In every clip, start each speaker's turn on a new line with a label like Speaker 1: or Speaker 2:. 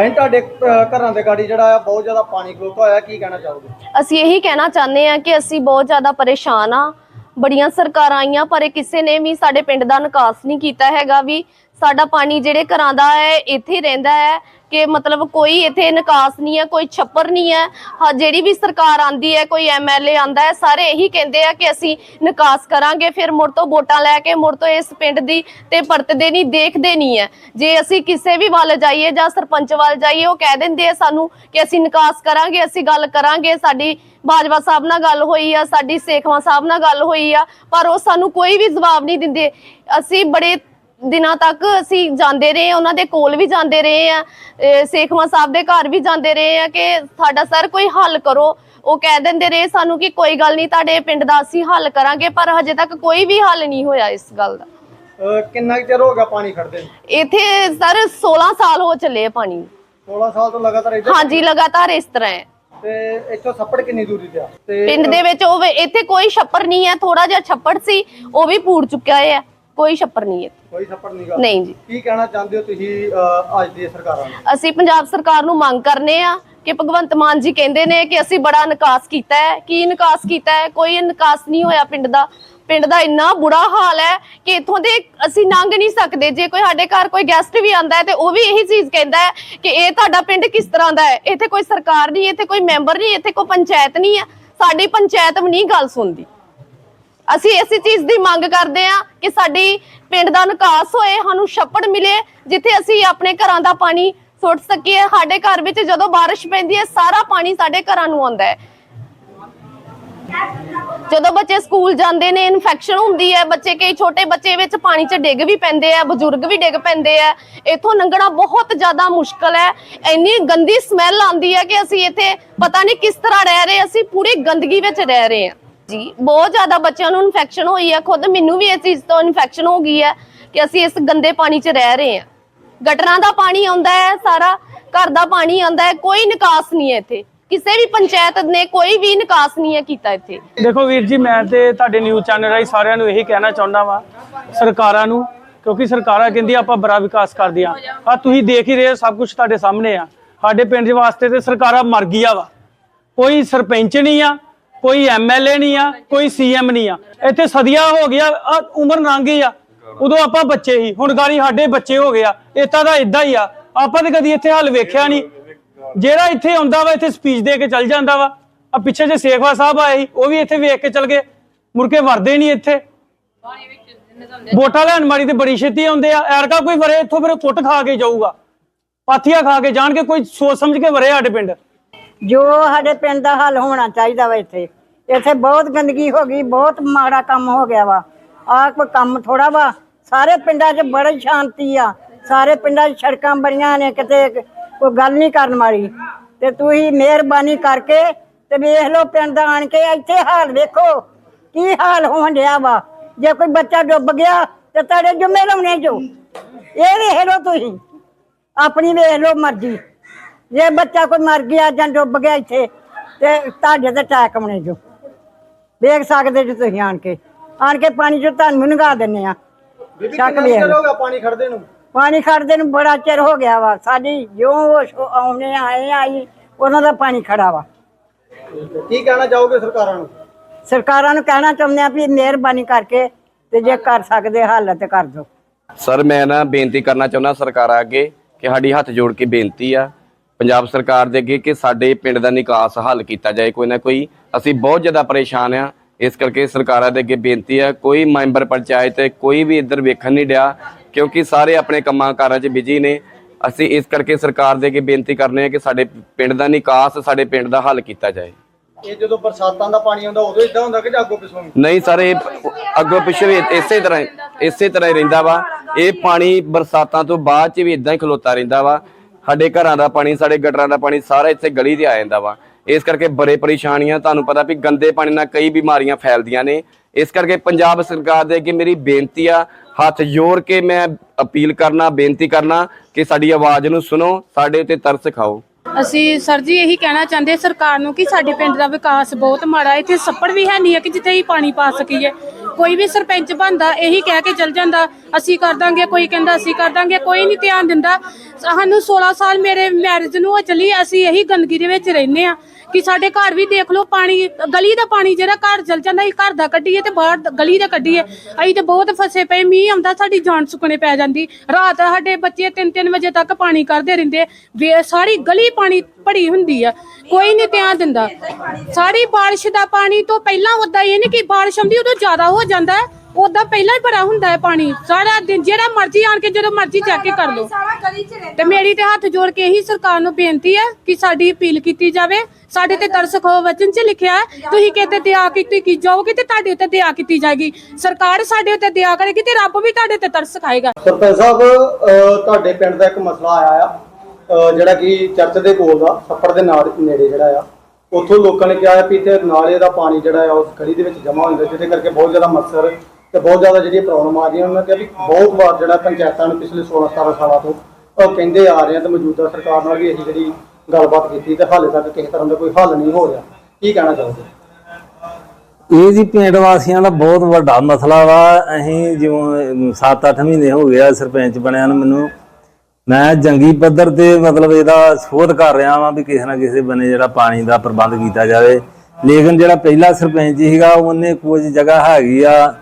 Speaker 1: ਅਸੀਂ ਤੁਹਾਡੇ ਅਹ, ਘਰਾਂ ਦੇ ਗਾੜੀ ਜਿਹੜਾ ਆ ਬਹੁਤ ਜ਼ਿਆਦਾ ਪਾਣੀ ਖਲੋਤਾ ਹੋਇਆ ਕੀ ਕਹਿਣਾ ਚਾਹੋਗੇ?
Speaker 2: ਅਸੀਂ ਇਹੀ ਕਹਿਣਾ ਚਾਹੁੰਦੇ ਆ ਕਿ ਅਸੀਂ ਬਹੁਤ ਜ਼ਿਆਦਾ ਪਰੇਸ਼ਾਨ ਆ ਬੜੀਆਂ ਸਰਕਾਰਾਂ ਆਈਆਂ ਪਰ ਇਹ ਕਿਸੇ ਨੇ ਵੀ ਸਾਡੇ ਪਿੰਡ ਦਾ ਨਿਕਾਸ ਨਹੀਂ ਕੀਤਾ ਹੈਗਾ ਵੀ ਸਾਡਾ ਪਾਣੀ ਜਿਹੜੇ ਘਰਾਂ ਦਾ ਹੈ, ਇੱਥੇ ਰਹਿੰਦਾ ਹੈ ਕਿ ਮਤਲਬ ਕੋਈ ਇੱਥੇ ਨਿਕਾਸ ਨਹੀਂ ਹੈ, ਕੋਈ ਛੱਪਰ ਨਹੀਂ ਹੈ। ਹਾਂ, ਜਿਹੜੀ ਵੀ ਸਰਕਾਰ ਆਂਦੀ ਹੈ, ਕੋਈ ਐਮਐਲਏ ਆਂਦਾ ਹੈ, ਸਾਰੇ ਇਹੀ ਕਹਿੰਦੇ ਆ ਕਿ ਅਸੀਂ ਨਿਕਾਸ ਕਰਾਂਗੇ। ਫਿਰ ਮੁੜ ਤੋਂ ਵੋਟਾਂ ਲੈ ਕੇ, ਮੁੜ ਤੋਂ ਇਸ ਪਿੰਡ ਦੀ ਤੇ ਪਰਤਦੇ ਨਹੀਂ, ਦੇਖਦੇ ਨਹੀਂ ਹੈ। ਜੇ ਅਸੀਂ ਕਿਸੇ ਵੀ ਵੱਲ ਜਾਈਏ ਜਾਂ ਸਰਪੰਚ ਵੱਲ ਜਾਈਏ, ਉਹ ਕਹਿ ਦਿੰਦੇ ਆ ਸਾਨੂੰ ਕਿ ਅਸੀਂ ਨਿਕਾਸ ਕਰਾਂਗੇ, ਅਸੀਂ ਗੱਲ ਕਰਾਂਗੇ। ਸਾਡੀ ਬਾਜਵਾ ਸਾਹਿਬ ਨਾਲ ਗੱਲ ਹੋਈ ਆ, ਸਾਡੀ ਸੇਖਵਾ ਸਾਹਿਬ ਨਾਲ ਗੱਲ ਹੋਈ ਆ, ਪਰ ਉਹ ਸਾਨੂੰ ਕੋਈ ਵੀ ਜਵਾਬ ਨਹੀਂ ਦਿੰਦੇ। ਅਸੀਂ ਬੜੇ ਦਿਨਾਂ ਤੱਕ ਅਸੀਂ ਜਾਂਦੇ ਰਹੇ ਉਹਨਾਂ ਦੇ ਕੋਲ ਵੀ ਜਾਂਦੇ ਰਹੇ ਆ ਸੇਖਵਾ ਸਾਹਿਬ ਦੇ ਘਰ ਵੀ ਜਾਂਦੇ ਰਹੇ ਆ ਕਿ ਸਾਡਾ ਸਰ ਕੋਈ ਹੱਲ ਕਰੋ। ਉਹ ਕਹਿ ਦਿੰਦੇ ਰਹੇ ਸਾਨੂੰ ਕਿ ਕੋਈ ਗੱਲ ਨਹੀਂ ਤੁਹਾਡੇ ਪਿੰਡ ਦਾ ਅਸੀਂ ਹੱਲ ਕਰਾਂਗੇ ਪਰ ਹਜੇ ਤੱਕ ਕੋਈ ਵੀ ਹੱਲ ਨਹੀਂ ਹੋਇਆ ਇਸ ਗੱਲ ਦਾ।
Speaker 1: ਕਿੰਨਾ ਚਿਰ ਹੋ ਗਿਆ ਪਾਣੀ ਖੜਦੇ?
Speaker 2: ਇੱਥੇ ਸਰ 16 ਸਾਲ ਹੋ ਚੱਲੇ ਆ ਪਾਣੀ।
Speaker 1: 16 ਸਾਲ ਤੋਂ ਲਗਾਤਾਰ ਇੱਧਰ?
Speaker 2: ਹਾਂਜੀ ਲਗਾਤਾਰ ਇਸ ਤਰ੍ਹਾਂ ਹੈ।
Speaker 1: ਤੇ ਇੱਥੋਂ ਛੱਪੜ ਕਿੰਨੀ ਦੂਰੀ ਤੇ ਆ?
Speaker 2: ਪਿੰਡ ਦੇ ਵਿੱਚ ਉਹ ਇੱਥੇ ਕੋਈ ਛੱਪਰ ਨਹੀਂ ਹੈ ਥੋੜਾ ਜਿਹਾ ਛੱਪੜ ਸੀ ਉਹ ਵੀ ਪੂਰ ਚੁੱਕਿਆ ਹੈ ਕੋਈ ਛੱਪਰ ਨਹੀਂ ਹੈ।
Speaker 1: ਕੋਈ ਛੱਪੜ ਨਹੀਂ ਗਾ।
Speaker 2: ਨਹੀਂ ਜੀ।
Speaker 1: ਕੀ ਕਹਿਣਾ ਚਾਹੁੰਦੇ ਹੋ ਤੁਸੀਂ ਅਹ, ਅੱਜ ਦੀ ਸਰਕਾਰਾਂ ਨੂੰ?
Speaker 2: ਅਸੀਂ ਪੰਜਾਬ ਸਰਕਾਰ ਨੂੰ ਮੰਗ ਕਰਨੇ ਆ ਕਿ ਭਗਵੰਤ ਮਾਨ ਜੀ ਕਹਿੰਦੇ ਨੇ ਕਿ ਅਸੀਂ ਬੜਾ ਨਿਕਾਸ ਕੀਤਾ ਹੈ। ਕੀ ਨਿਕਾਸ ਕੀਤਾ ਹੈ? ਕੋਈ ਨਿਕਾਸ ਨਹੀਂ ਹੋਇਆ ਪਿੰਡ ਦਾ। ਪਿੰਡ ਦਾ ਇੰਨਾ ਬੁਰਾ ਹਾਲ ਹੈ ਕਿ ਇਥੋਂ ਦੇ ਅਸੀਂ ਲੰਘ ਨਹੀਂ ਸਕਦੇ। ਜੇ ਕੋਈ ਸਾਡੇ ਘਰ ਕੋਈ ਗੈਸਟ ਵੀ ਆਂਦਾ ਹੈ ਤੇ ਉਹ ਵੀ ਇਹੀ ਚੀਜ਼ ਕਹਿੰਦਾ ਹੈ ਕਿ ਇਹ ਤੁਹਾਡਾ ਪਿੰਡ ਕਿਸ ਤਰ੍ਹਾਂ ਦਾ ਹੈ? ਇੱਥੇ ਕੋਈ ਸਰਕਾਰ ਨਹੀਂ ਇੱਥੇ ਕੋਈ ਮੈਂਬਰ ਨਹੀਂ ਇੱਥੇ ਕੋਈ ਪੰਚਾਇਤ ਨਹੀਂ ਹੈ। ਸਾਡੀ ਪੰਚਾਇਤ ਵੀ ਨਹੀਂ ਗੱਲ ਸੁਣਦੀ। ਅਸੀਂ ਇਸੇ ਚੀਜ਼ ਦੀ ਮੰਗ ਕਰਦੇ ਆ ਕਿ ਸਾਡੀ ਪਿੰਡ ਦਾ ਨਿਕਾਸ ਹੋਏ, ਸਾਨੂੰ ਛੱਪੜ ਮਿਲੇ, ਜਿੱਥੇ ਅਸੀਂ ਆਪਣੇ ਘਰਾਂ ਦਾ ਪਾਣੀ ਸੁੱਟ ਸਕੀਏ। ਸਾਡੇ ਘਰ ਵਿੱਚ ਜਦੋਂ ਬਾਰਿਸ਼ ਪੈਂਦੀ ਹੈ, ਸਾਰਾ ਪਾਣੀ ਸਾਡੇ ਘਰਾਂ ਨੂੰ ਆਉਂਦਾ ਹੈ। ਜਦੋਂ ਬੱਚੇ ਸਕੂਲ ਜਾਂਦੇ ਨੇ ਇਨਫੈਕਸ਼ਨ ਹੁੰਦੀ ਹੈ, ਬੱਚੇ ਕਈ ਛੋਟੇ ਬੱਚੇ ਵਿੱਚ ਪਾਣੀ 'ਚ ਡਿੱਗ ਵੀ ਪੈਂਦੇ ਆ, ਬਜ਼ੁਰਗ ਵੀ ਡਿੱਗ ਪੈਂਦੇ ਆ। ਇੱਥੋਂ ਲੰਘਣਾ ਬਹੁਤ ਜ਼ਿਆਦਾ ਮੁਸ਼ਕਲ ਹੈ। ਇੰਨੀ ਗੰਦੀ ਸਮੈਲ ਆਉਂਦੀ ਹੈ ਕਿ ਅਸੀਂ ਇੱਥੇ ਪਤਾ ਨਹੀਂ ਕਿਸ ਤਰ੍ਹਾਂ ਰਹਿ ਰਹੇ, ਅਸੀਂ ਪੂਰੀ ਗੰਦਗੀ ਵਿੱਚ ਰਹਿ ਰਹੇ ਹਾਂ। ਜੀ, ਬਹੁਤ ਜ਼ਿਆਦਾ ਬੱਚਿਆਂ ਨੂੰ ਇਨਫੈਕਸ਼ਨ ਹੋਈ ਹੈ ਖੁਦ ਮੈਨੂੰ ਵੀ ਇਸ ਚੀਜ਼ ਤੋਂ ਇਨਫੈਕਸ਼ਨ ਹੋ ਗਈ ਹੈ ਕਿ ਅਸੀਂ ਇਸ ਗੰਦੇ ਪਾਣੀ 'ਚ ਰਹਿ ਰਹੇ ਹਾਂ ਗਟਰਾਂ ਦਾ ਪਾਣੀ ਆਉਂਦਾ ਹੈ, ਸਾਰਾ ਘਰ ਦਾ ਪਾਣੀ ਆਉਂਦਾ ਹੈ, ਕੋਈ ਨਿਕਾਸ ਨਹੀਂ ਹੈ ਇੱਥੇ। ਕਿਸੇ ਵੀ ਪੰਚਾਇਤ ਨੇ ਕੋਈ ਵੀ ਨਿਕਾਸ ਨਹੀਂ ਹੈ ਕੀਤਾ ਇੱਥੇ।
Speaker 3: ਦੇਖੋ ਵੀਰ ਜੀ, ਮੈਂ ਤੇ ਤੁਹਾਡੇ ਨਿਊਜ਼ ਚੈਨਲ ਰਾਹੀਂ ਸਾਰਿਆਂ ਨੂੰ ਇਹੀ ਕਹਿਣਾ ਚਾਹੁੰਦਾ ਵਾਂ, ਸਰਕਾਰਾਂ ਨੂੰ, ਕਿਉਂਕਿ ਸਰਕਾਰਾਂ ਕਹਿੰਦੀ ਆਪਾਂ ਬੜਾ ਵਿਕਾਸ ਕਰਦੀਆਂ। ਆ ਤੁਸੀਂ ਦੇਖ ਹੀ ਰਹੇ ਹੋ, ਸਭ ਕੁਝ ਤੁਹਾਡੇ ਸਾਹਮਣੇ ਆ। ਸਾਡੇ ਪਿੰਡ ਦੇ ਵਾਸਤੇ ਤੇ ਸਰਕਾਰਾਂ ਮਰ ਗਈਆਂ ਵਾ। ਕੋਈ ਸਰਪੰਚ ਨਹੀਂ ਆ ਕੋਈ ਐਮਐਲਏ ਨਹੀਂ ਆ, ਕੋਈ ਸੀਐਮ ਨਹੀਂ ਆ। ਇੱਥੇ ਸਦੀਆਂ ਹੋ ਗਿਆ ਆਹ ਉਮਰ ਲੰਘ ਗਈ ਆ। ਉਦੋਂ ਆਪਾਂ ਬੱਚੇ ਹੀ ਹੁਣ ਗਾੜੀ ਸਾਡੇ ਬੱਚੇ ਹੋ ਗਏ ਆ। ਇਤਾਂ ਦਾ ਇਦਾਂ ਹੀ ਆ। ਆਪਾਂ ਤੇ ਕਦੀ ਇੱਥੇ ਹੱਲ ਵੇਖਿਆ ਨਹੀਂ। ਜਿਹੜਾ ਇੱਥੇ ਆਉਂਦਾ ਵਾ, ਇੱਥੇ ਸਪੀਚ ਦੇ ਕੇ ਚੱਲ ਜਾਂਦਾ ਵਾ। ਆ ਪਿੱਛੇ ਜੇ ਸੇਖਵਾ ਸਾਹਿਬ ਆਏ ਸੀ, ਉਹ ਵੀ ਇੱਥੇ ਵੇਖ ਕੇ ਚੱਲ ਗਏ। ਮੁੜਕੇ ਵਰਦੇ ਨਹੀਂ ਇੱਥੇ। ਵੋਟਾਂ ਲੈਣ ਮਾਰੀ ਤੇ ਬੜੀ ਛੇਤੀ ਆਉਂਦੇ ਆ। ਐਰਕਾ ਕੋਈ ਵਰੇ ਇੱਥੋਂ ਫਿਰ ਕੁੱਟ ਖਾ ਕੇ ਜਾਊਗਾ। ਪਾਥੀਆਂ ਖਾ ਕੇ ਜਾਣ ਕੇ ਕੋਈ ਸੋਚ ਸਮਝ ਕੇ ਵਰੇ ਸਾਡੇ ਪਿੰਡ।
Speaker 4: ਜੋ ਸਾਡੇ ਪਿੰਡ ਦਾ ਹੱਲ ਹੋਣਾ ਚਾਹੀਦਾ ਵਾ ਇੱਥੇ। ਇੱਥੇ ਬਹੁਤ ਗੰਦਗੀ ਹੋ ਗਈ, ਬਹੁਤ ਮਾੜਾ ਕੰਮ ਹੋ ਗਿਆ ਵਾ। ਆਹ ਕੋਈ ਕੰਮ ਥੋੜਾ ਵਾ, ਸਾਰੇ ਪਿੰਡਾਂ 'ਚ ਬੜੀ ਸ਼ਾਂਤੀ ਆ। ਸਾਰੇ ਪਿੰਡਾਂ 'ਚ ਸੜਕਾਂ ਬੜੀਆਂ ਨੇ, ਕਿਤੇ ਕੋਈ ਗੱਲ ਨਹੀਂ ਕਰਨ ਵਾਲੀ। ਤੇ ਤੁਸੀਂ ਮਿਹਰਬਾਨੀ ਕਰਕੇ ਤੇ ਵੇਖ ਲਓ ਪਿੰਡ ਦਾ ਆਣ ਕੇ ਇੱਥੇ ਹਾਲ ਵੇਖੋ, ਕੀ ਹਾਲ ਹੋਣ ਰਿਹਾ ਵਾ। ਜੇ ਕੋਈ ਬੱਚਾ ਡੁੱਬ ਗਿਆ ਤੇ ਤੁਹਾਡੇ ਜੁਮੇ ਲਾਉਣੇ ਜੋ। ਇਹ ਵੇਖ ਲਓ ਤੁਸੀਂ, ਆਪਣੀ ਵੇਖ ਲਓ ਮਰਜ਼ੀ। ਜੇ ਬੱਚਾ ਕੋਈ ਮਰ ਗਿਆ ਜਾਂ ਡੁੱਬ ਗਿਆ ਇੱਥੇ ਤੇ ਤੁਹਾਡੇ ਤੇ ਅਟੈਕ ਆਉਣੇ ਜੋ। ਵੇਖ ਸਕਦੇ ਜੋ ਤੁਸੀਂ ਆਣ ਕੇ। ਆਣ ਕੇ ਪਾਣੀ ਚੋਂ ਤੁਹਾਨੂੰ ਨੰਗਾ ਦਿੰਨੇ ਆ।
Speaker 1: ਬੀਬੀ
Speaker 4: ਸ਼ੱਕ
Speaker 1: ਕਿੰਨਾ ਚਿਰ। ਹੋ ਗਿਆ ਪਾਣੀ ਖੜਦੇ ਨੂੰ?
Speaker 4: ਪਾਣੀ ਖੜਦੇ ਨੂੰ ਬੜਾ ਚਿਰ ਹੋ ਗਿਆ ਵਾ। ਸਾਡੀ ਜਿਉਂ ਉਹ ਆਉਣੇ ਆਏ ਆਈ ਉਹਨਾਂ ਦਾ ਪਾਣੀ ਖੜਾ ਵਾ।
Speaker 1: ਕੀ ਕਹਿਣਾ ਚਾਹੋਗੇ ਸਰਕਾਰਾਂ ਨੂੰ?
Speaker 4: ਸਰਕਾਰਾਂ ਨੂੰ ਕਹਿਣਾ ਚਾਹੁੰਦੇ ਆ ਵੀ ਮਿਹਰਬਾਨੀ ਕਰਕੇ ਤੇ ਜੇ ਕਰ ਸਕਦੇ ਹੱਲ ਤੇ ਕਰ ਦਿਓ।
Speaker 5: ਸਰ ਮੈਂ ਨਾ ਬੇਨਤੀ ਕਰਨਾ ਚਾਹੁੰਦਾ ਸਰਕਾਰਾਂ ਅੱਗੇ ਕਿ ਸਾਡੀ ਹੱਥ ਜੋੜ ਕੇ ਬੇਨਤੀ ਆ। ਪੰਜਾਬ ਸਰਕਾਰ ਦੇ ਅੱਗੇ ਕਿ ਸਾਡੇ ਪਿੰਡ ਦਾ ਨਿਕਾਸ ਹੱਲ ਕੀਤਾ ਜਾਏ ਕੋਈ ਨਾ ਕੋਈ ਅਸੀਂ ਬਹੁਤ ਜ਼ਿਆਦਾ ਪਰੇਸ਼ਾਨ ਆ ਇਸ ਕਰਕੇ ਸਰਕਾਰਾਂ ਦੇ ਅੱਗੇ ਬੇਨਤੀ ਆ ਕੋਈ ਮੈਂਬਰ ਪੰਚਾਇਤ ਕੋਈ ਵੀ ਇੱਧਰ ਵੇਖਣ ਨਹੀਂ ਡਿਆ ਕਿਉਂਕਿ ਸਾਰੇ ਆਪਣੇ ਕੰਮਾਂ ਕਾਰਾਂ 'ਚ ਬਿਜ਼ੀ ਨੇ। ਅਸੀਂ ਇਸ ਕਰਕੇ ਸਰਕਾਰ ਦੇ ਅੱਗੇ ਬੇਨਤੀ ਕਰਨੇ ਆ ਕਿ ਸਾਡੇ ਪਿੰਡ ਦਾ ਨਿਕਾਸ ਸਾਡੇ ਪਿੰਡ ਦਾ ਹੱਲ ਕੀਤਾ ਜਾਏ।
Speaker 1: ਇਹ ਜਦੋਂ ਬਰਸਾਤਾਂ ਦਾ ਪਾਣੀ ਆਉਂਦਾ ਉਦੋਂ ਇਦਾਂ ਹੁੰਦਾ ਕਿ ਜਾਗੋ ਪਿਛੋਂ ਵੀ?
Speaker 5: ਨਹੀਂ ਸਰ ਇਹ ਅੱਗੋਂ ਪਿੱਛੇ ਵੀ ਇਸੇ ਤਰ੍ਹਾਂ ਇਸੇ ਤਰ੍ਹਾਂ ਹੀ ਰਹਿੰਦਾ ਵਾ। ਇਹ ਪਾਣੀ ਬਰਸਾਤਾਂ ਤੋਂ ਬਾਅਦ ਚ ਵੀ ਇਦਾਂ ਹੀ ਖਲੋਤਾ ਰਹਿੰਦਾ ਵਾ। ਸਾਡੇ ਘਰਾਂ ਦਾ ਪਾਣੀ, ਸਾਡੇ ਗਟਰਾਂ ਦਾ ਪਾਣੀ ਸਾਰਾ ਇੱਥੇ ਗਲੀ ਤੇ ਆ ਜਾਂਦਾ ਵਾ। ਇਸ ਕਰਕੇ ਬੜੇ ਪਰੇਸ਼ਾਨੀਆਂ ਤੁਹਾਨੂੰ ਪਤਾ ਵੀ ਗੰਦੇ ਪਾਣੀ ਨਾਲ ਕਈ ਬਿਮਾਰੀਆਂ ਫੈਲਦੀਆਂ ਨੇ। ਇਸ ਕਰਕੇ ਪੰਜਾਬ ਸਰਕਾਰ ਦੇ ਅੱਗੇ ਮੇਰੀ ਬੇਨਤੀ ਆ, ਹੱਥ ਜੋੜ ਕੇ ਮੈਂ ਅਪੀਲ ਕਰਨਾ, ਬੇਨਤੀ ਕਰਨਾ ਕਿ ਸਾਡੀ ਆਵਾਜ਼ ਨੂੰ ਸੁਣੋ, ਸਾਡੇ ਉੱਤੇ ਤਰਸ ਖਾਓ।
Speaker 6: ਅਸੀਂ ਸਰ ਜੀ ਇਹੀ ਕਹਿਣਾ ਚਾਹੁੰਦੇ ਸਰਕਾਰ ਨੂੰ ਕਿ ਸਾਡੇ ਪਿੰਡ ਦਾ ਵਿਕਾਸ ਬਹੁਤ ਮਾੜਾ ਇੱਥੇ ਸੱਪੜ ਵੀ ਹੈ ਨਹੀਂ ਹੈ ਕਿ ਜਿੱਥੇ ਹੀ ਪਾਣੀ ਪਾ ਸਕੀਏ। ਕੋਈ ਵੀ ਸਰਪੰਚ ਬਣਦਾ, ਇਹੀ ਕਹਿ ਕੇ ਚਲ ਜਾਂਦਾ, ਅਸੀਂ ਕਰ ਦਾਂਗੇ, ਕੋਈ ਕਹਿੰਦਾ ਅਸੀਂ ਕਰ ਦਾਂਗੇ, ਕੋਈ ਨਹੀਂ ਧਿਆਨ ਦਿੰਦਾ। ਸਾਨੂੰ 16 ਸਾਲ ਮੇਰੇ ਮੈਰਿਜ ਨੂੰ ਹੋ ਚਲੀ, ਅਸੀਂ ਇਹੀ ਗੰਦਗੀ ਦੇ ਵਿੱਚ ਰਹਿੰਦੇ ਆ ਕਿ ਸਾਡੇ ਘਰ ਵੀ ਦੇਖ ਲਓ, ਪਾਣੀ, ਗਲੀ ਦਾ ਪਾਣੀ ਜਿਹੜਾ ਘਰ ਚਲ ਜਾਂਦਾ, ਅਸੀਂ ਘਰ ਦਾ ਕੱਢੀਏ ਤੇ ਬਾਹਰ ਗਲੀ ਦਾ ਕੱਢੀਏ। ਅਸੀਂ ਤੇ ਬਹੁਤ ਫਸੇ ਪਏ, ਮੀਂਹ ਆਉਂਦਾ, ਸਾਡੀ ਜਾਨ ਸੁੱਕਣੇ ਪੈ ਜਾਂਦੀ। ਰਾਤ ਸਾਡੇ ਬੱਚੇ 3-3 ਵਜੇ ਤੱਕ ਪਾਣੀ ਕਰਦੇ ਰਹਿੰਦੇ। ਸਾਰੀ ਗਲੀ ਪਾਣੀ ਭਰੀ ਹੁੰਦੀ ਆ, ਕੋਈ ਨਹੀਂ ਧਿਆਨ ਦਿੰਦਾ। ਸਾਰੀ ਬਾਰਿਸ਼ ਦਾ ਪਾਣੀ ਤੋਂ ਪਹਿਲਾਂ ਉਦਾਂ ਇਹ ਨਹੀਂ ਕਿ ਬਾਰਿਸ਼ ਆਉਂਦੀ, ਉਦੋਂ ਜ਼ਿਆਦਾ ਹੋ ਜਾਂਦਾ ਹੈ। ਉਦਾਂ ਪਹਿਲਾਂ ਹੀ ਭਰਾ ਹੁੰਦਾ ਹੈ ਪਾਣੀ। ਸਾਰਾ ਦਿਨ ਜਿਹੜਾ ਮਰਜ਼ੀ ਆਣ ਕੇ, ਜਦੋਂ ਮਰਜ਼ੀ ਚੈੱਕ ਕੇ ਕਰ ਲਓ। ਤੇ ਮੇਰੀ ਤੇ ਹੱਥ ਜੋੜ ਕੇ ਇਹੀ ਸਰਕਾਰ ਨੂੰ ਬੇਨਤੀ ਹੈ ਕਿ ਸਾਡੀ ਅਪੀਲ ਕੀਤੀ ਜਾਵੇ। ਸਾਡੇ ਤੇ ਤਰਸ ਖੋ ਵਚਨ 'ਚ ਲਿਖਿਆ ਹੈ, ਤੁਸੀਂ ਕਿਤੇ ਦਇਆ ਕੀਤੀ ਕੀ ਜਾਓਗੇ ਤੇ ਤੁਹਾਡੇ ਉੱਤੇ ਦਇਆ ਕੀਤੀ ਜਾਏਗੀ। ਸਰਕਾਰ ਸਾਡੇ ਉੱਤੇ ਦਇਆ ਕਰੇਗੀ ਤੇ ਰੱਬ ਵੀ ਤੁਹਾਡੇ ਤੇ ਤਰਸ ਖਾਏਗਾ।
Speaker 1: ਸਰਪੰਚ ਸਾਹਿਬ ਤੁਹਾਡੇ ਪਿੰਡ ਦਾ ਇੱਕ ਮਸਲਾ ਆਇਆ ਆ। ਜਿਹੜਾ ਕਿ ਚਰਚ ਦੇ ਕੋਲ ਦਾ, ਛੱਪੜ ਦੇ ਨਾਲ ਨੇੜੇ ਜਿਹੜਾ ਆ। ਉੱਥੋਂ ਲੋਕਾਂ ਨੇ ਕਿਹਾ ਵੀ ਇੱਥੇ ਨਾਲੇ ਦਾ ਪਾਣੀ ਜਿਹੜਾ ਆ, ਉਸ ਗਲੀ ਦੇ ਵਿੱਚ ਜਮ੍ਹਾਂ ਹੋ ਜਾਂਦਾ, ਜਿਹਦੇ ਕਰਕੇ ਬਹੁਤ ਜ਼ਿਆਦਾ ਮੱਛਰ ਤੇ ਬਹੁਤ ਜ਼ਿਆਦਾ ਜਿਹੜੀ ਪ੍ਰੋਬਲਮ ਆ ਰਹੀਆਂ। ਉਹਨਾਂ ਨੇ ਕਿਹਾ ਵੀ ਬਹੁਤ ਵਾਰ ਜਿਹੜਾ ਪੰਚਾਇਤਾਂ ਨੂੰ ਪਿਛਲੇ 16 17 ਸਾਲਾਂ ਤੋਂ ਉਹ ਕਹਿੰਦੇ ਆ ਰਹੇ ਆ ਤੇ ਮੌਜੂਦਾ ਸਰਕਾਰ ਨਾਲ ਵੀ ਇਹੀ ਜਿਹੜੀ ਗੱਲਬਾਤ ਕੀਤੀ ਤੇ ਹਾਲੇ ਤੱਕ ਕਿਸੇ ਤਰ੍ਹਾਂ ਦਾ ਕੋਈ ਹੱਲ ਨਹੀਂ ਹੋ ਰਿਹਾ। ਕੀ ਕਹਿਣਾ ਚਾਹੋਗੇ?
Speaker 7: ਇਹ ਜੀ ਪਿੰਡ ਵਾਸੀਆਂ ਦਾ ਬਹੁਤ ਵੱਡਾ ਮਸਲਾ ਵਾ। ਅਸੀਂ ਜਿਵੇਂ 7-8 ਮਹੀਨੇ ਹੋ ਗਏ ਆ ਸਰਪੰਚ ਬਣਿਆ ਨੂੰ ਮੈਨੂੰ। ਮੈਂ ਜੰਗੀ ਪੱਧਰ ਤੇ ਮਤਲਬ ਇਹਦਾ ਸੋਧ ਕਰ ਰਿਹਾ ਵਾਂ ਵੀ ਕਿਸੇ ਨਾ ਕਿਸੇ ਬਨੇ ਜਿਹੜਾ ਪਾਣੀ ਦਾ ਪ੍ਰਬੰਧ ਕੀਤਾ ਜਾਵੇ। ਲੇਕਿਨ ਜਿਹੜਾ ਪਹਿਲਾ ਸਰਪੰਚ ਸੀਗਾ, ਉਹਨੇ ਕੁਝ ਜਗ੍ਹਾ ਹੈਗੀ ਆ,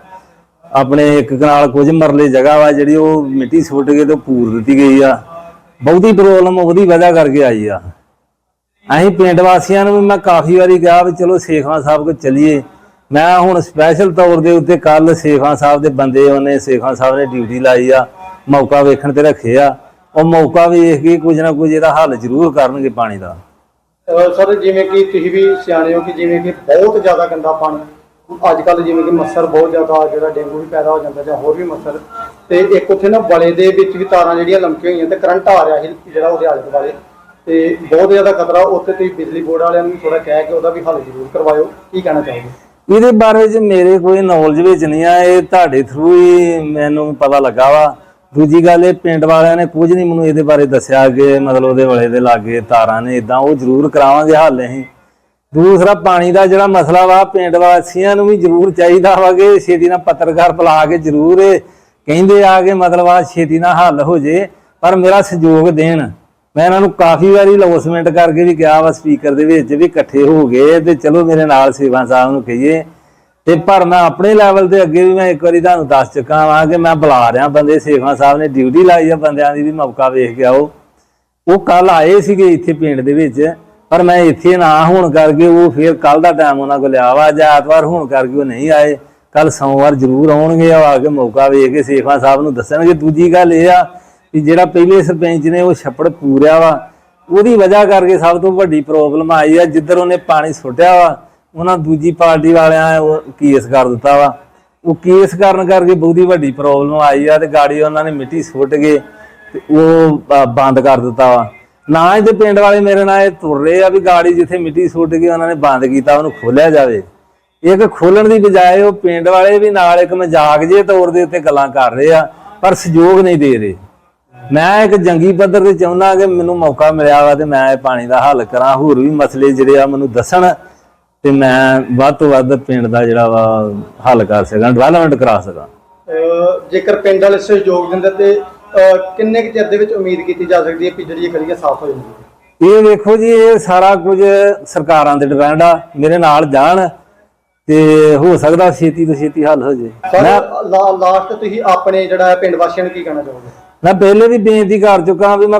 Speaker 7: ਆਪਣੇ ਇੱਕ ਕਨਾਲ ਕੁਝ ਮਰਲੇ ਜਗ੍ਹਾ ਵਾ ਜਿਹੜੀ ਉਹ ਮਿੱਟੀ ਸੁੱਟ ਕੇ ਤੇ ਉਹ ਪੂਰ ਦਿੱਤੀ ਗਈ ਆ। ਬਹੁਤੀ ਪ੍ਰੋਬਲਮ ਉਹਦੀ ਵਜ੍ਹਾ ਕਰਕੇ ਆਈ ਆ। ਅਸੀਂ ਪਿੰਡ ਵਾਸੀਆਂ ਨੂੰ ਵੀ ਮੈਂ ਕਾਫੀ ਵਾਰੀ ਕਿਹਾ ਵੀ ਚਲੋ ਸੇਖਵਾਂ ਸਾਹਿਬ ਕੋਲ ਚੱਲੀਏ। ਮੈਂ ਹੁਣ ਸਪੈਸ਼ਲ ਤੌਰ ਦੇ ਉੱਤੇ ਕੱਲ ਸੇਖਵਾਂ ਸਾਹਿਬ ਦੇ ਬੰਦੇ ਉਹਨੇ ਸੇਖਵਾਂ ਸਾਹਿਬ ਨੇ ਡਿਊਟੀ ਲਾਈ ਆ, ਮੌਕਾ ਵੇਖਣ ਤੇ ਰੱਖੇ ਆ। ਉਹ ਮੌਕਾ ਵੇਖ ਕੇ ਕੁਝ ਨਾ ਕੁਝ ਇਹਦਾ ਹੱਲ ਜ਼ਰੂਰ ਕਰਨਗੇ ਪਾਣੀ ਦਾ।
Speaker 1: ਸਰ ਜਿਵੇਂ ਕਿ ਤੁਸੀਂ ਵੀ ਸਿਆਣੇ ਹੋ ਕਿ ਜਿਵੇਂ ਕਿ ਬਹੁਤ ਜ਼ਿਆਦਾ ਗੰਦਾ ਪਾਣੀ ਅੱਜ ਕੱਲ ਜਿਵੇਂ ਕਿ ਮੱਛਰ ਬਹੁਤ ਜ਼ਿਆਦਾ ਜਿਹੜਾ ਡੇਂਗੂ ਵੀ ਪੈਦਾ ਹੋ ਜਾਂਦਾ ਜਾਂ ਹੋਰ ਵੀ ਮੱਛਰ ਤੇ ਇੱਕ ਉੱਥੇ ਨਾ ਬਲੇ ਦੇ ਵਿੱਚ ਵੀ ਤਾਰਾਂ ਜਿਹੜੀਆਂ ਲਮਕੀਆਂ ਹੋਈਆਂ ਤੇ ਕਰੰਟ ਆ ਰਿਹਾ ਸੀ ਜਿਹੜਾ ਉਹਦੇ ਆਲੇ ਦੁਆਲੇ ਤੇ ਬਹੁਤ ਜ਼ਿਆਦਾ ਖਤਰਾ ਉੱਥੇ ਤੁਸੀਂ ਬਿਜਲੀ ਬੋਰਡ ਵਾਲਿਆਂ ਨੂੰ ਥੋੜਾ ਕਹਿ ਕੇ ਉਹਦਾ ਵੀ ਹੱਲ ਜ਼ਰੂਰ ਕਰਵਾਇਓ ਕੀ ਕਹਿਣਾ ਚਾਹੋਗੇ?
Speaker 7: ਇਹਦੇ ਬਾਰੇ ਚ ਮੇਰੇ ਕੋਈ ਨੌਲੇਜ ਵਿੱਚ ਨਹੀਂ ਆ ਇਹ ਤੁਹਾਡੇ ਥਰੂ ਹੀ ਮੈਨੂੰ ਪਤਾ ਲੱਗਾ ਵਾ। ਦੂਜੀ ਗੱਲ ਇਹ ਪਿੰਡ ਵਾਲਿਆਂ ਨੇ ਕੁਝ ਨਹੀਂ ਮੈਨੂੰ ਇਹਦੇ ਬਾਰੇ ਦੱਸਿਆ ਕਿ ਮਤਲਬ ਉਹਦੇ ਵਾਲੇ ਦੇ ਲਾਗੇ ਤਾਰਾਂ ਨੇ ਇਦਾਂ ਉਹ ਜ਼ਰੂਰ ਕਰਾਵਾਂਗੇ ਹੱਲ ਅਸੀਂ। ਦੂਸਰਾ ਪਾਣੀ ਦਾ ਜਿਹੜਾ ਮਸਲਾ ਵਾ, ਪਿੰਡ ਵਾਸੀਆਂ ਨੂੰ ਵੀ ਜ਼ਰੂਰ ਚਾਹੀਦਾ ਵਾ ਕਿ ਛੇਤੀ ਨਾਲ ਪੱਤਰਕਾਰ ਬੁਲਾ ਕੇ ਜ਼ਰੂਰ ਇਹ ਕਹਿੰਦੇ ਆ ਕਿ ਮਤਲਬ ਆ ਛੇਤੀ ਨਾਲ ਹੱਲ ਹੋ ਜੇ, ਪਰ ਮੇਰਾ ਸਹਿਯੋਗ ਦੇਣ। ਮੈਂ ਇਹਨਾਂ ਨੂੰ ਕਾਫੀ ਵਾਰੀ ਲੌਸਮੈਂਟ ਕਰਕੇ ਵੀ ਕਿਹਾ ਵਾ, ਸਪੀਕਰ ਦੇ ਵਿੱਚ ਵੀ ਇਕੱਠੇ ਹੋ ਗਏ ਤੇ ਚਲੋ ਮੇਰੇ ਨਾਲ ਸੇਵਾ ਸਾਹਿਬ ਨੂੰ ਕਹੀਏ। ਤੇ ਪਰ ਮੈਂ ਆਪਣੇ ਲੈਵਲ ਤੇ ਅੱਗੇ ਵੀ ਮੈਂ ਇੱਕ ਵਾਰੀ ਤੁਹਾਨੂੰ ਦੱਸ ਚੁੱਕਾ ਵਾਂ ਕਿ ਮੈਂ ਬੁਲਾ ਰਿਹਾ ਬੰਦੇ ਸੇਵਾ ਸਾਹਿਬ ਨੇ ਡਿਊਟੀ ਲਾਈ ਆ ਬੰਦਿਆਂ ਦੀ ਵੀ ਮੌਕਾ ਵੇਖ ਕੇ ਆਓ। ਉਹ ਕੱਲ ਆਏ ਸੀਗੇ ਇੱਥੇ ਪਿੰਡ ਦੇ ਵਿੱਚ, ਪਰ ਮੈਂ ਇੱਥੇ ਨਾ ਹੋਣ ਕਰਕੇ ਉਹ ਫਿਰ ਕੱਲ ਦਾ ਟਾਈਮ ਉਹਨਾਂ ਕੋਲ ਲਿਆ ਵਾ ਜਾਂ ਐਤਵਾਰ ਹੋਣ ਕਰਕੇ ਉਹ ਨਹੀਂ ਆਏ। ਕੱਲ ਸੋਮਵਾਰ ਜ਼ਰੂਰ ਆਉਣਗੇ ਉਹ ਆ ਕੇ ਮੌਕਾ ਵੇਖ ਕੇ ਸੇਖਾਂ ਸਾਹਿਬ ਨੂੰ ਦੱਸਣਗੇ। ਦੂਜੀ ਗੱਲ ਇਹ ਆ ਕਿ ਜਿਹੜਾ ਪਹਿਲੇ ਸਰਪੰਚ ਨੇ ਉਹ ਛੱਪੜ ਪੂਰਿਆ ਵਾ, ਉਹਦੀ ਵਜ੍ਹਾ ਕਰਕੇ ਸਭ ਤੋਂ ਵੱਡੀ ਪ੍ਰੋਬਲਮ ਆਈ ਆ, ਜਿੱਧਰ ਉਹਨੇ ਪਾਣੀ ਸੁੱਟਿਆ ਵਾ ਉਹਨਾਂ ਦੂਜੀ ਪਾਰਟੀ ਵਾਲਿਆਂ ਉਹ ਕੇਸ ਕਰ ਦਿੱਤਾ ਵਾ। ਉਹ ਕੇਸ ਕਰਨ ਕਰਕੇ ਬਹੁਤੀ ਵੱਡੀ ਪ੍ਰੋਬਲਮ ਆਈ ਆ ਤੇ ਗਾੜੀ ਉਹਨਾਂ ਨੇ ਮਿੱਟੀ ਸੁੱਟ ਗਏ ਤੇ ਉਹ ਬੰਦ ਕਰ ਦਿੱਤਾ ਵਾ। ਨਾ ਇਹਦੇ ਪਿੰਡ ਵਾਲੇ ਮੇਰੇ ਨਾਲ ਇਹ ਤੁਰ ਰਹੇ ਆ ਵੀ ਗਾੜੀ ਜਿੱਥੇ ਮਿੱਟੀ ਸੁੱਟ ਕੇ ਉਹਨਾਂ ਨੇ ਬੰਦ ਕੀਤਾ, ਉਹਨੂੰ ਖੋਲਿਆ ਜਾਵੇ। ਇੱਕ ਖੋਲਣ ਦੀ ਬਜਾਏ ਉਹ ਪਿੰਡ ਵਾਲੇ ਵੀ ਨਾਲ ਇੱਕ ਮਜ਼ਾਕ ਜੇ ਤੌਰ ਦੇ ਉੱਤੇ ਗੱਲਾਂ ਕਰ ਰਹੇ ਆ, ਪਰ ਸਹਿਯੋਗ ਨਹੀਂ ਦੇ ਰਹੇ। ਮੈਂ ਇੱਕ ਜੰਗੀ ਪੱਧਰ ਤੇ ਚਾਹੁੰਦਾ ਕਿ ਮੈਨੂੰ ਮੌਕਾ ਮਿਲਿਆ ਵਾ ਤੇ ਮੈਂ ਇਹ ਪਾਣੀ ਦਾ ਹੱਲ ਕਰਾਂ। ਹੋਰ ਵੀ ਮਸਲੇ ਜਿਹੜੇ ਆ ਮੈਨੂੰ ਦੱਸਣ। ਤੇ ਮੈਂ ਵੱਧ ਤੋਂ ਵੱਧ ਪਿੰਡ ਦਾ ਜਿਹੜਾ ਵਾ ਹੱਲ ਕਰ ਸਕਾਂ ਡਿਵੈਲਪਮੈਂਟ ਕਰਾ ਸਕਾਂ।
Speaker 1: ਜੇਕਰ ਪਿੰਡ ਵਾਲੇ ਸਹਿਯੋਗ ਦਿੰਦੇ ਤੇ ਕਿੰਨੇ ਕੁ ਚਿਰ ਦੇ ਵਿੱਚ ਉਮੀਦ ਕੀਤੀ ਜਾ ਸਕਦੀ ਹੈ ਕਿ ਜਿਹੜੀ ਇਹ ਗਲੀਆਂ ਸਾਫ਼ ਹੋ ਜਾਣਗੀਆਂ?
Speaker 7: ਇਹ ਵੇਖੋ ਜੀ ਇਹ ਸਾਰਾ ਕੁਝ ਸਰਕਾਰਾਂ ਤੇ ਡਿਪੈਂਡ ਆ ਮੇਰੇ ਨਾਲ ਜਾਣ ਤੇ ਹੋ ਸਕਦਾ ਛੇਤੀ ਤੋਂ ਛੇਤੀ ਹੱਲ ਹੋ ਜੇ
Speaker 1: ਲਾਸਟ ਤੁਸੀਂ ਆਪਣੇ ਜਿਹੜਾ ਪਿੰਡ ਵਾਸੀਆਂ ਨੂੰ ਕੀ ਕਹਿਣਾ ਚਾਹੋਗੇ?
Speaker 7: ਮੈਂ ਪਹਿਲੇ ਵੀ ਬੇਨਤੀ ਕਰ ਚੁੱਕਾ ਵੀ ਮੈਂ